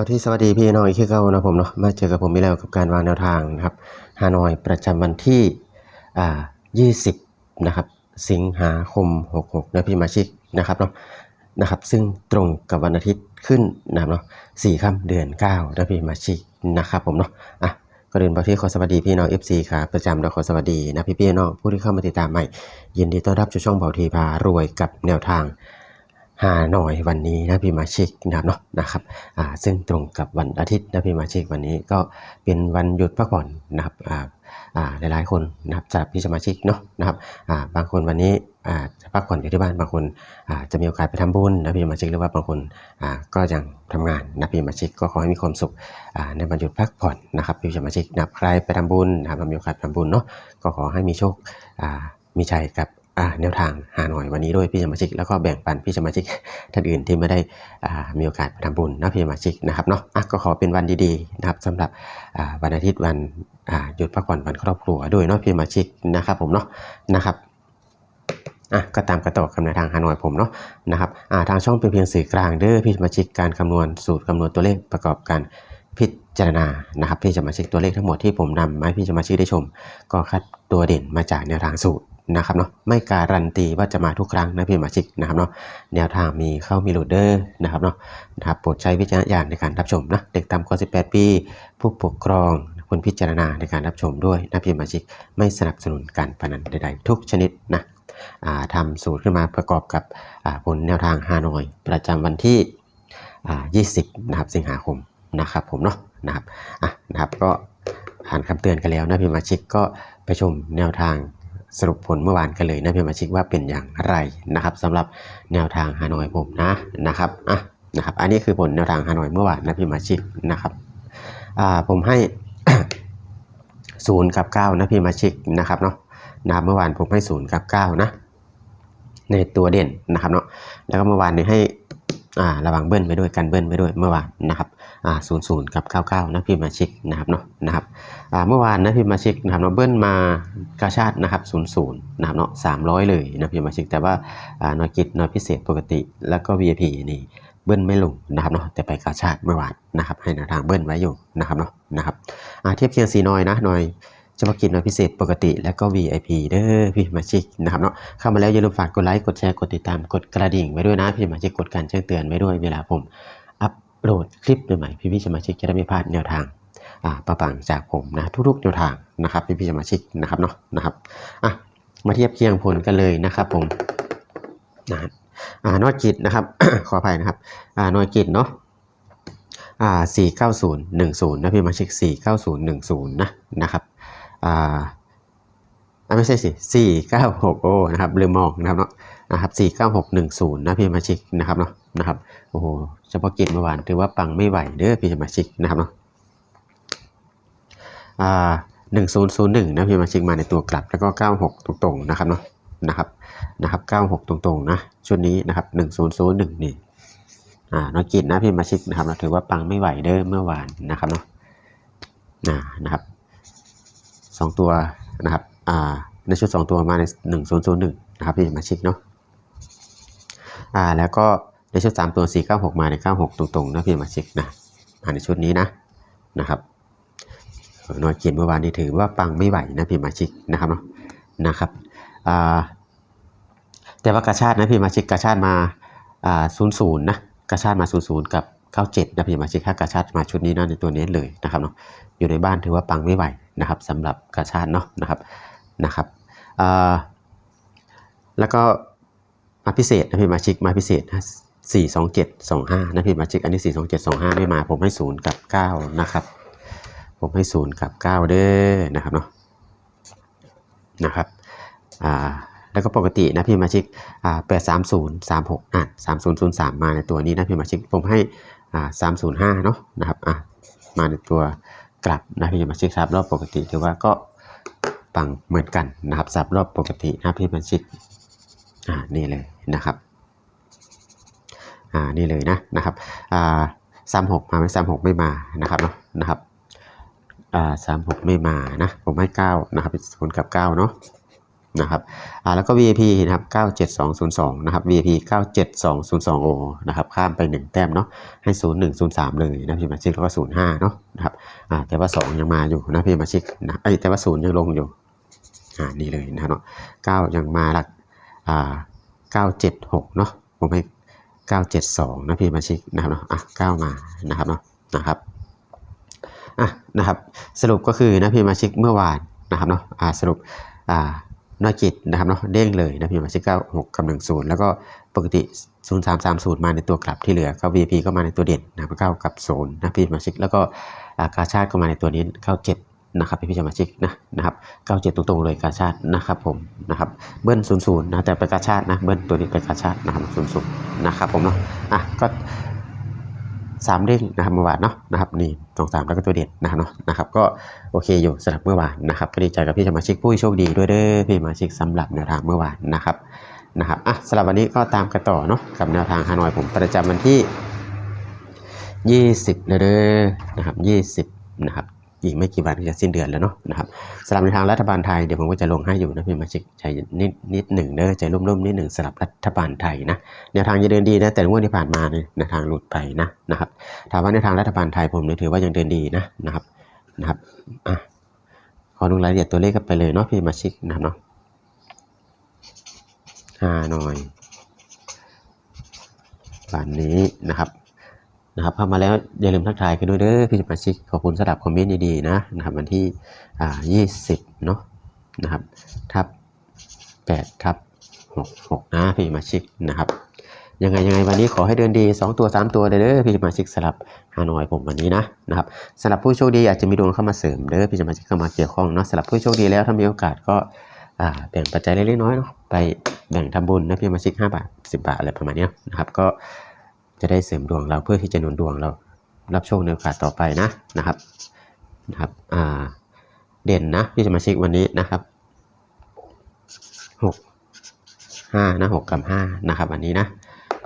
มาที่สวัสดีพี่น้องอีกคือเก่านะผมเนาะมาเจอกับผมอีกแล้วกับการวางแนวทางนะครับฮานอยประจำวันที่อ่า20นะครับสิงหาคม 66นะพี่มาชิกนะครับเนาะนะครับซึ่งตรงกับวันอาทิตย์ขึ้นนะครับเนาะสี่ค่ำเดือน9นะพี่มาชิกนะครับผมเนาะอะก็เดินไปที่ขอสวัสดีพี่น้อง FC ครับประจำแล้วขอสวัสดีนะพี่พี่น้องผู้ที่เข้ามาติดตามใหม่ยินดีต้อนรับสู่ช่องเบาทีพารวยกับแนวทาง หาหน่อยวันนี้นะพี่มาชิกนะครับเนาะนะครับอ่าซึ่งตรงกับวันอาทิตย์นะพี่มาชิกวันนี้ก็เป็นวันหยุดพักผ่อนนะครับอ่าอ่าหลายๆคนนะครับจากพี่สมาชิกเนาะนะครับอ่าบางคนวันนี้อ่าจะพักผ่อนอยู่ที่บ้านบางคนอ่าจะมีโอกาสไปทำบุญนะพี่มาชิกหรือว่าบางคนอ่าก็ยังทำงานนะพี่มาชิกก็ขอให้มีความสุขอ่าในวันหยุดพักผ่อนนะครับพี่สมาชิกนะใครไปทำบุญนะครับมีโอกาสทำบุญเนาะก็ขอให้มีโชคอ่ามีชัยกับ แนวทางหาหน่อยวันนี้ด้วยพี่สมาชิกแล้วก็แบ่งปันพี่สมาชิกท่านอื่นที่ไม่ได้มีโอกาสทำบุญนะพี่สมาชิกนะครับเนาะก็ขอเป็นวันดีๆนะครับสำหรับวันอาทิตย์วันหยุดพักผ่อนวันครอบครัวด้วยเนาะพี่สมาชิกนะครับผมเนาะนะครับอะก็ตามกระต่อคำแนวทางฮานอยผมเนาะนะครับอ่าทางช่องเป็นเพียงสื่อกลางเด้อพี่สมาชิกการคำนวณสูตรคำนวณตัวเลขประกอบการพิจารณานะครับพี่สมาชิกตัวเลขทั้งหมดที่ผมนำมาให้พี่สมาชิกได้ชม ก็คัดตัวเด่นมาจากแนวทางสูตร นะครับเนาะไม่การันตีว่าจะมาทุกครั้งนะพี่มาชิกนะครับเนาะแนวทางมีเข้ามีหลุดเดอร์นะครับเนาะนะครับโปรดใช้วิจารณญาณในการรับชมนะเด็กต่ำกว่า 18 ปี ผู้ปกครองควรพิจารณาในการรับชมด้วยนะพี่มาชิกไม่สนับสนุนการพนันใดๆ ทุกชนิดนะอ่าทำสูตรขึ้นมาประกอบกับผลแนวทางฮานอย ประจำวันที่อ่า20 นะครับสิงหาคมนะครับผมเนาะนะครับอะนะครับก็อ่านคำเตือนกันแล้วนะพี่มาชิกก็ไปชมแนวทาง สรุปผลเมื่อวานกันเลยนะพี่สมาชิกว่าเป็นอย่างไรนะครับสำหรับแนวทางฮานอยผมนะนะครับอะนะครับอันนี้คือผลแนวทางฮานอยเมื่อวานนะพี่มาชิกนะครับอ่าผมให้ศูนย์กับเก้านะพี่มาชิกนะครับเนาะนะเมื่อวานผมให้ศูนย์กับเก้านะในตัวเด่นนะครับเนาะแล้วก็เมื่อวานนี้ให้ อ่าระวังเบิ้ลไปด้วยกันเบิ้ลไปด้วยเมื่อวานนะครับอ่าศูนย์ศูนย์กับเก้าเก้านะพี่มาชิกนะครับเนาะนะครับอ่าเมื่อวานนะพี่มาชิกนะครับเนาะเบิ้ลมากาชาตินะครับศูนย์ศูนย์นะครับเนาะสามร้อยเลยนะพี่มาชิกแต่ว่าอ่าหน่วยกิจหน่วยพิเศษปกติ แล้วก็ VIP นี่เบิ้ลไม่ลงนะครับเนาะแต่ไปกาชาติเมื่อวานนะครับให้แนวทางเบิ้ลไว้อยู่นะครับเนาะนะครับอ่าเทียบเคียงสีน้อยนะหน่วย ฉพาะกิจหน่วยพิเศษปกติแล้วก็ VIP เด้อพี่มาชิกนะครับเนาะเข้ามาแล้วอย่าลืมฝากกดไลค์กดแชร์กดติดตามกดกระดิ่งไว้ด้วยนะพี่มาชิกกดการแจ้งเตือนไว้ด้วยเวลาผมอัปโหลดคลิปใหม่ๆพี่พี่สมาชิกจะได้ไม่พลาดแนวทางอ่าประปังจากผมนะทุกๆแนวทางนะครับพี่พี่สมาชิกนะครับเนาะนะครับอะมาเทียบเคียงผลกันเลยนะครับผมนะอ่านอยกิจนะครับ ขออภัยนะครับอ่านอยกิจเนาะอ่าสี่เก้าศูนย์หนึ่งศูนย์นะพี่มาช็คสี่เก้าศูนย์หนึ่งศูนย์นะนะครับ อ่าไม่ใช่สิสี่เก้าหกโอ้นะครับลืมมองนะครับเนาะนะครับสี่เก้าหกหนึ่งศูนย์นะพี่มาช็คนะครับเนาะนะครับโอ้โหเฉพาะกิจเมื่อวานถือว่าปังไม่ไหวเด้อพี่มาช็คนะครับเนาะอ่าหนึ่งศูนย์ศูนย์หนึ่งนะพี่มาช็คมาในตัวกลับแล้วก็เก้าหกตรงๆนะครับเนาะนะครับนะครับ96ตรงๆนะชุดนี้นะครับ1001นี่อ่านอกิจนะพี่มาชิกนะครับเราถือว่าปังไม่ไหวเด้อเมื่อวานนะครับเนาะนะนะครับ สองตัวนะครับอ่าในชุด 2 ตัวมาใน 1001นะครับพี่มาชิกเนาะอ่าแล้วก็ในชุด 3 ตัว 496 มาใน 96 ตรงๆนะพี่มาชิกนะมาในชุดนี้นะนะครับนอยเกิจเมื่อวานนี้ถือว่าปังไม่ไหวนะพี่มาชิกนะครับเนาะนะครับอ่าแต่ว่ากาชาตินะพี่มาชิกกาชาติมาอ่าศูนย์ศูนย์นะกาชาติมาศูนย์ศูนย์กับ เก้าเจ็ดนะพี่มาชิกถ้ากาชาติมาชุดนี้นะในตัวนี้เลยนะครับเนาะอยู่ในบ้านถือว่าปังไม่ไหวนะครับสำหรับกาชาติเนาะนะครับนะครับแล้วก็มาพิเศษนะพี่มาชิกมาพิเศษนะสี่สองเจ็ดสองห้านะพี่มาชิกอันนี้สี่สองเจ็ดสองห้าไม่มาผมให้ศูนย์กับเก้านะครับ ผมให้ศูนย์กับเก้าเด้อนะครับเนาะนะครับอ่าแล้วก็ปกตินะพี่มาชิกอ่าแปดสามศูนย์สามหกอะสามศูนย์ศูนย์สามมาในตัวนี้นะพี่มาชิกผมให้ อ่าสามศูนย์ห้าเนาะนะครับอะมาในตัวกลับนะพี่มาชิกครับรอบปกติถือว่าก็ปังเหมือนกันนะครับสับรอบปกตินะพี่มาชิกอ่านี่เลยนะครับอ่านี่เลยนะนะครับอ่าสามหกมาไหมสามหกไม่มานะครับเนาะนะครับอ่าสามหกไม่มานะผมให้เก้านะครับศูนย์กับเก้าเนาะ นะครับอ่าแล้วก็ VIP นะครับ97202นะครับ VIP 97202 O นะครับข้ามไป 1 แต้มเนาะให้ 0103 เลยนะพี่มาชิกแล้วก็ 05เนาะนะครับอ่าแต่ว่า 2 ยังมาอยู่นะพี่มาชิกนะเอ้ยแต่ว่า 0 ยังลงอยู่อ่านี่เลยนะครับเนาะ9ยังมาหลักอ่า976เนาะผมให้972นะพี่มาชิกนะครับเนาะอะ9มานะครับเนาะนะครับอะนะครับสรุปก็คือนะพี่มาชิกเมื่อวานนะครับเนาะอ่าสรุปอ่า นอยกิจนะครับเนาะเด้งเลยนะพี่มาชิก96กับ10แล้วก็ปกติ0330มสามศูนย์มาในตัวกลับที่เหลือก็ VP ก็มาในตัวเด่นนะครับ9กับ0นย์นะพี่มาชิกแล้วก็อากาชาติก็มาในตัวนี้97นะครับพี่สมาชิกนะนะครับ97ตรงๆเลยกาชาตินะครับผมนะครับเบิ้ล00นย์นะแต่ไปกาชาตินะเบิ้ลตัวนี้ไปกาชาตินะครับ00นะครับผมเนาะอะก็ สามเด้งนะครับเมื่อวานเนาะนะครับนี่สองสามแล้วก็ตัวเด็ดนะครับเนาะนะครับก็โอเคอยู่สำหรับเมื่อวานนะครับก็ดีใจกับพี่สมาชิกผู้โชคดีด้วยเด้อพี่สมาชิกสำหรับแนวทางเมื่อวานนะครับนะครับอะสำหรับวันนี้ก็ตามกันต่อเนาะกับแนวทางฮานอยผมประจำวันที่ 20เลยเด้อนะครับ20นะครับ อีกไม่กี่วันก็จะสิ้นเดือนแล้วเนาะนะครับสำหรับในทางรัฐบาลไทยเดี๋ยวผมก็จะลงให้อยู่นะพี่มาชิกใจนิดนิดหนึ่งเด้อใจร่มๆนิดหนึ่งสำหรับรัฐบาลไทยนะแนวทางจะเดินดีนะแต่งวดที่ผ่านมาเนี่ยแนวทางหลุดไปนะนะครับถามว่าในทางรัฐบาลไทยผมเนี่ยถือว่ายังเดินดีนะนะครับนะครับอะขอดูรายละเอียดตัวเลขกันไปเลยเนาะพี่มาชิกนะครับเนาะห้าหน่อยวันนี้นะครับ นะครับเข้ามาแล้วอย่าลืมทักทายกันด้วยเด้อพี่สมาชิกขอบคุณสำหรับคอมเมนต์ดีๆนะนะครับวันที่อ่ายี่สิบเนาะนะครับทับแปดทับหกหกนะพี่สมาชิกนะครับยังไงยังไงวันนี้ขอให้เดินดี 2 ตัว 3 ตัวเด้อพี่สมาชิกสลับฮานอยผมวันนี้นะนะครับสำหรับผู้โชคดีอาจจะมีดวงเข้ามาเสริมเด้อพี่สมาชิกเข้ามาเกี่ยวข้องเนาะสำหรับผู้โชคดีแล้วถ้ามีโอกาสก็แบ่งปัจจัยเล็กๆน้อยๆเนาะไปแบ่งทำบุญนะพี่สมาชิก5บาท 10 บาทอะไรประมาณนี้นะครับก็ จะได้เสริมดวงเราเพื่อที่จะหนุนดวงเรารับโชคในโอกาสต่อไปนะนะครับนะครับอ่าเด่นนะพี่สมาชิกวันนี้นะครับหกห้านะหกกับห้านะครับวันนี้นะ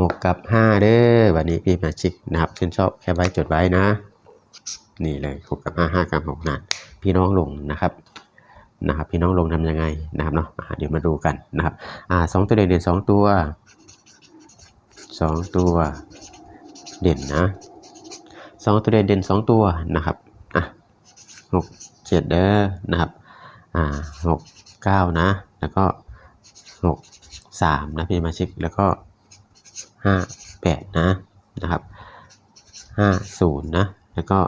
หกกับห้าเด้อวันนี้พี่มาชิกนะครับชื่นชอบแค่ไว้จดไว้นะ นี่เลยหกกับห้าห้ากับหกนั่นพี่น้องลงนะครับนะครับ พี่น้องลงทำยังไงนะครับเนาะเดี๋ยวมาดูกันนะครับอ่าสองตัวเด่นเด่นสองตัว สองตัวเด่นนะสองตัวเด่นเด่นสองตัวนะครับอะหกเจ็ดเด้อนะครับอ่าหกเก้านะ แล้วก็หกสามนะพี่มาชิกแล้วก็ห้าแปดนะนะครับห้าศูนย์นะแล้วก็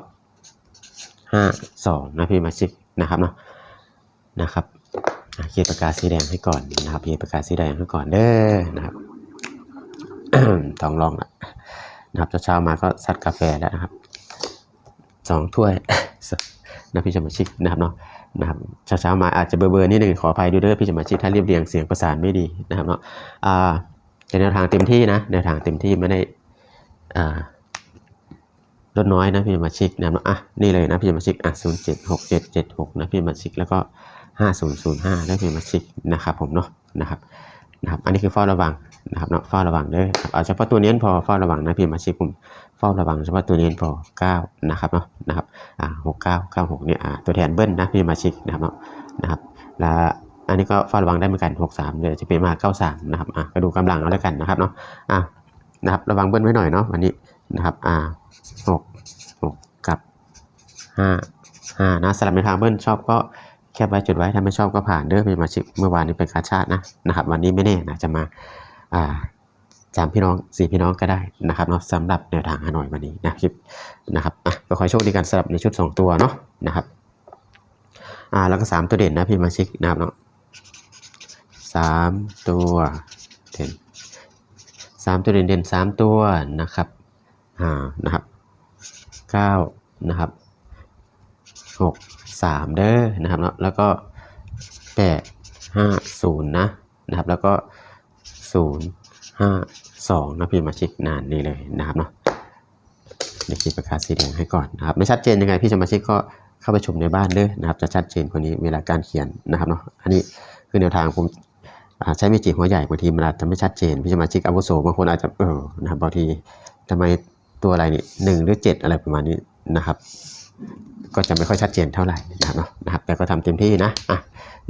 ห้าสองนะพี่มาชิกนะครับเนาะนะครับเขียนปากกาสีแดงให้ก่อนนะครับเขียนปากกาสีแดงให้ก่อนเด้อนะครับ ท้องร้องละนะครับเช้าๆมาก็ซัดกาแฟแล้วนะครับสองถ้วยนะพี่สมาชิกนะครับเนาะนะครับเช้าๆมาอาจจะเบอร์ๆนิดหนึ่งขออภัยด้วยเด้อพี่สมาชิกถ้าเรียบเรียงเสียงประสานไม่ดีนะครับเนาะอ่าแต่แนวทางเต็มที่นะแนวทางเต็มที่ไม่ได้อ่าลดน้อยนะพี่มาชิกนะครับอะนี่เลยนะพี่มาชิกอะศูนย์เจ็ดหกเจ็ดเจ็ดหกนะพี่มาชิกแล้วก็ห้าศูนย์ศูนย์ห้านะพี่มาชิกนะครับผมเนาะนะครับ นะครับอันนี้คือเฝ้าระวังนะครับเนาะเฝ้าระวังเด้อครับเอาเฉพาะตัวเน้นพอเฝ้าระวังนะพี่มาชิกผมเฝ้าระวังเฉพาะตัวเน้นพอเก้านะครับเนาะนะครับอ่าหกเก้าเก้าหกเนี่ยอ่าตัวแทนเบิ้ลนะพี่มาชิกนะครับเนาะนะครับแล้วอันนี้ก็เฝ้าระวังได้เหมือนกัน 63เดี๋ยวจะเป็นมา93นะครับอะก็ดูกำลังเอาแล้วกันนะครับเนาะอะนะครับระวังเบิ้ลไว้หน่อยเนาะวันนี้นะครับอ่า6 6กับ5 5นะสลับในทางเบิ้ลชอบก็ แคบไว้จุดไว้ถ้าไม่ชอบก็ผ่านเด้อเป็นมาชิกเมื่อวานนี้เป็นกาชาตินะนะครับ วันนี้ไม่แน่นะจะมาอ่าสามพี่น้องสี่พี่น้องก็ได้นะครับเนาะสำหรับแนวทางฮานอยวันนี้นะคลิปนะครับอะก็ขอโชคดีกันสำหรับในชุด 2 ตัวเนาะนะครับอ่าแล้วก็สามตัวเด่นนะพี่มาชิกนะครับเนาะสามตัวเด่นสามตัวเด่นเด่นสามตัวนะครับอ่านะครับเก้านะครับหก สามเด้อนะครับเนาะแล้วก็แปดห้าศูนย์นะนะครับ แล้วก็ศูนย์ห้าสองนะพี่มาชิกนานนี่เลยนะครับเนาะเดี๋ยวขีดประกาศสีแดงให้ก่อนนะครับไม่ชัดเจนยังไงพี่สมาชิกก็เข้าไปชมในบ้านเด้อนะครับ จะชัดเจนกว่านี้เวลาการเขียนนะครับเนาะอันนี้คือแนวทางผมใช้เมจิหัวใหญ่บางทีมันอาจจะไม่ชัดเจนพี่สมาชิกอาวุโสบางคนอาจจะเออนะครับบางทีทำไมตัวอะไรนี่หนึ่งหรือเจ็ดอะไรประมาณนี้นะครับ ก็จะไม่ค่อยชัดเจนเท่าไหร่นะครับเนะครับแต่ก็ทำเต็มที่นะอะ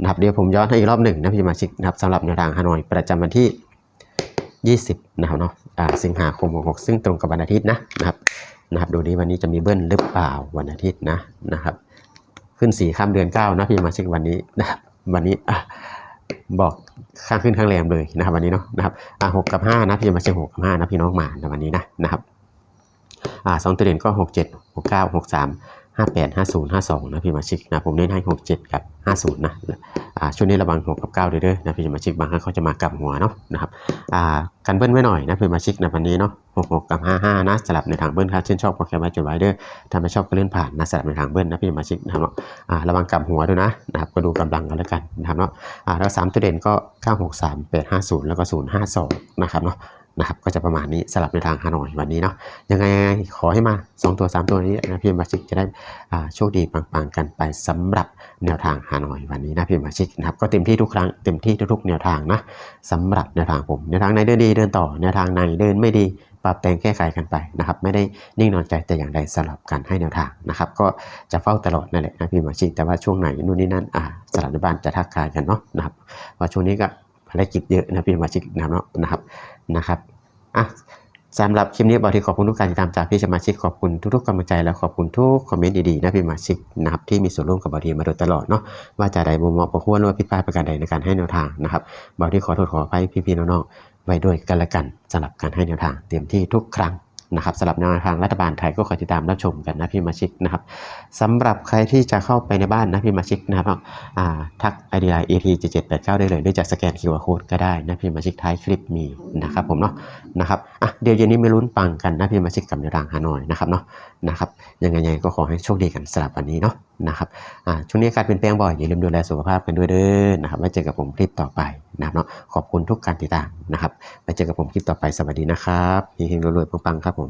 นะครับเดี๋ยวผมย้อนให้อีกรอบหนึ่งนะพี่สมาชิกนะครับสำหรับแนวทางฮานอยประจำวันที่ 20 นะครับเนาะอ่าสิงหาคม66ซึ่งตรงกับวันอาทิตย์นะนะครับนะครับดูนี้วันนี้จะมีเบิ้ลหรือเปล่าวันอาทิตย์นะนะครับ ขึ้นสี่ข้ามเดือนเก้านะพี่สมาชิกวันนี้นะครับวันนี้อะบอกข้างขึ้นข้างแรมเลยนะครับวันนี้เนาะนะครับอะหกกับห้านะพี่สมาชิกหกกับห้านะพี่น้องมาในวันนี้นะนะครับอ่าสองตัวเด่นก็หกเจ็ดห กเก้าหกสามห้าแปดห้าศูนย์ห้าสองนะพี่มาชิกนะผมเน้นให้หกเจ็ดกับห้าศูนย์นะอ่าช่วงนี้ระวังหกกับเก้าเด้อๆนะพี่มาชิกบางครั้งเขาจะมากลับหัวเนาะนะครับอ่ากันเบิ้ลไว้หน่อยนะพี่มาชิกนะวันนี้เนาะหกหกกับห้าห้านะสลับในทางเบิ้ลครับเช่นชอบก็แค่ไว้จดไว้เด้อถ้าไม่ชอบก็เลื่อนผ่านนะสลับในทางเบิ้ลนะพี่มาชิกนะครับเนาะอ่าระวังกลับหัวด้วยนะนะครับก็ดูกำลังกันแล้วกันนะครับเนาะอ่าแล้วสามตัวเด่นก็เก้าหกสามแปดห้าศูนย์แล้วก็ศูนย์ห้าสองนะครับเนาะ นะครับก็จะประมาณนี้สลับในทางฮานอยวันนี้เนาะยังไงขอให้มา 2 ตัว 3 ตัวนี้นะพี่มาชิกจะได้โชคดีปังๆกันไปสำหรับแนวทางฮานอยวันนี้นะพี่มาชิกนะครับก็เต็มที่ทุกครั้งเต็มที่ทุกๆแนวทางนะสำหรับแนวทางผมแนวทางไหนเดินดีเดินต่อแนวทางไหนเดินไม่ดีปรับแต่งแก้ไขกันไปนะครับไม่ได้นิ่งนอนใจแต่อย่างใดสำหรับการให้แนวทางนะครับก็จะเฝ้าตลอดนั่นแหละนะพี่มาชิกแต่ว่าช่วงไหนนู่นนี่นั่นอ่าสลับในบ้านจะทักทายกันเนาะนะครับว่าช่วงนี้ก็ ภารกิจเยอะนะพี่สมาชิกนับเนาะนะครับนะครับอะสำหรับคลิปนี้บอที่ขอบคุณทุกการติดตามจากพี่สมาชิกขอบคุณทุกๆกำลังใจและขอบคุณทุกคอมเมนต์ดีๆนะพี่สมาชิกนะครับที่มีส่วนร่วมกับบอทีมาโดยตลอดเนาะว่าจะใดมุมมองประควรหรือว่าพิพาทประการใดในการให้แนวทางนะครับบอที่ขอโทษขออภัยพี่ๆน้องๆไว้ด้วยกันละกันสำหรับการให้แนวทางเต็มที่ทุกครั้ง นะครับสำหรับแนวทางรัฐบาลไทยก็ขอติดตามรับชมกันนะพี่มาชิกนะครับสำหรับใครที่จะเข้าไปในบ้านนะพี่มาชิกนะครับอ่าทัก ID line AT 7789ได้เลยหรือจะสแกน QR Code ก็ได้นะพี่มาชิกท้ายคลิปมีนะครับผมเนาะนะครับอะเดี๋ยวเย็นนี้ไม่ลุ้นปังกันนะพี่มาชิกกับในรางฮานอยนะครับเนาะนะครับยังไงยังไงก็ขอให้โชคดีกันสำหรับวันนี้เนาะนะครับอ่าช่วงนี้อากาศเปลี่ยนแปลงบ่อยอย่าลืมดูแลสุขภาพกันด้วยเด้อนะครับไว้เจอกับผมคลิปต่อไปนะครับเนาะขอบคุณทุกการติดตามนะครับไว้เจอกับผมคลิปต่อไปสวัสดีนะครับเฮงๆรวยๆปังๆครับผ